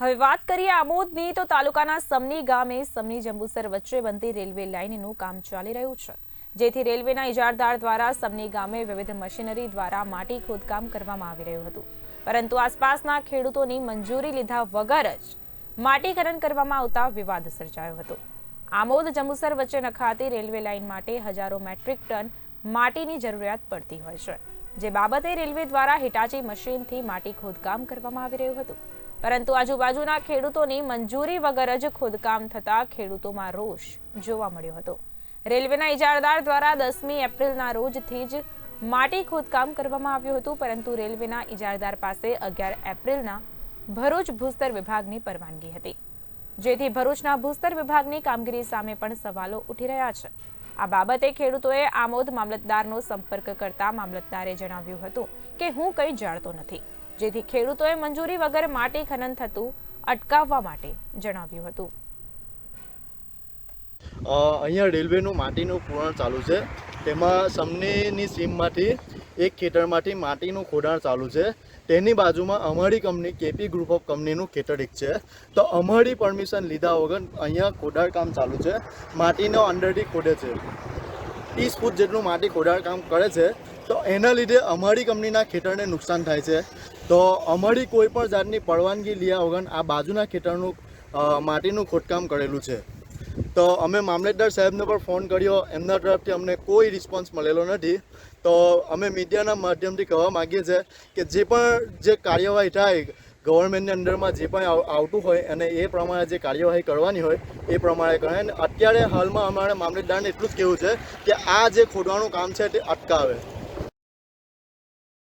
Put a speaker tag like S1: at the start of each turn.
S1: હવે વાત કરીએ આમોદની, તો તાલુકાના સમની ગામે સમની જંબુસર વચ્ચે બનતી રેલવે લાઇનનું કામ ચાલી રહ્યું છે. જેથી રેલવેના ઇજારદાર દ્વારા સમની ગામે વિવિધ મશીનરી દ્વારા માટી ખોદકામ કરવામાં આવી રહ્યું હતું. પરંતુ આસપાસના ખેડૂતોની મંજૂરી લીધા વગર જ માટીકરણ કરવામાં આવતા વિવાદ સર્જાયો હતો. આમોદ, જંબુસર વચ્ચે નખાતી રેલવે લાઇન માટે હજારો મેટ્રિક ટન માટીની જરૂરિયાત પડતી હોય છે. જે બાબતે રેલવે દ્વારા હિટાચી મશીનથી માટી ખોદકામ કરવામાં આવી રહ્યું હતું. પરંતુ આજુબાજુના ખેડૂતોની મંજૂરી વગર જ ખોદકામ થતા ખેડૂતોમાં રોષ જોવા મળ્યો હતો. રેલવેના ઇજારદાર દ્વારા દસમી એપ્રિલના રોજથી જ માટી ખોદકામ કરવામાં આવ્યું હતું, પરંતુ રેલવેના ઇજારદાર પાસે અગિયાર એપ્રિલના ભરૂચ ભૂસ્તર વિભાગની પરવાનગી હતી. જેથી ભરૂચના ભૂસ્તર વિભાગની કામગીરી સામે પણ સવાલો ઉઠી રહ્યા છે. આ બાબતે ખેડૂતોએ આમોદ મામલતદારનો સંપર્ક કરતા મામલતદારે જણાવ્યું હતું કે, હું કંઈ જાણતો નથી. જેથી ખેડૂતોએ મંજૂરી વગર માટી ખનન થતું અટકાવવા માટે જણાવ્યું હતું.
S2: અહીંયા રેલવેનું માટીનું પૂરણ ચાલુ છે. તેમાં સમનીની સીમમાંથી એક ખેતરમાંથી માટીનું ખોડાણ ચાલુ છે. તેની બાજુમાં અમારી કંપની, કેપી ગ્રુપ ઓફ કંપનીનું ખેતર એક છે. તો અમારી પરમિશન લીધા વગર અહીંયા ખોડાણ કામ ચાલુ છે. માટીનો અંદરથી ખોદે છે. ત્રીસ ફૂટ જેટલું માટી ખોદાણ કામ કરે છે. તો એના લીધે અમારી કંપનીના ખેતરને નુકસાન થાય છે. તો અમારી કોઈ પણ જાતની પરવાનગી લીધા વગર આ બાજુના ખેતરનું માટીનું ખોદકામ કરેલું છે. તો અમે મામલતદાર સાહેબને પણ ફોન કર્યો. એમના તરફથી અમને કોઈ રિસ્પોન્સ મળેલો નથી. તો અમે મીડિયાના માધ્યમથી કહેવા માગીએ છીએ કે જે પણ જે કાર્યવાહી થાય, ગવર્મેન્ટની અંદરમાં જે પણ આવતું હોય અને એ પ્રમાણે જે કાર્યવાહી કરવાની હોય, એ પ્રમાણે કરે. અને અત્યારે હાલમાં અમારે મામલતદારને એટલું જ કહેવું છે કે આ જે ખોદવાનું કામ છે તે અટકાવે.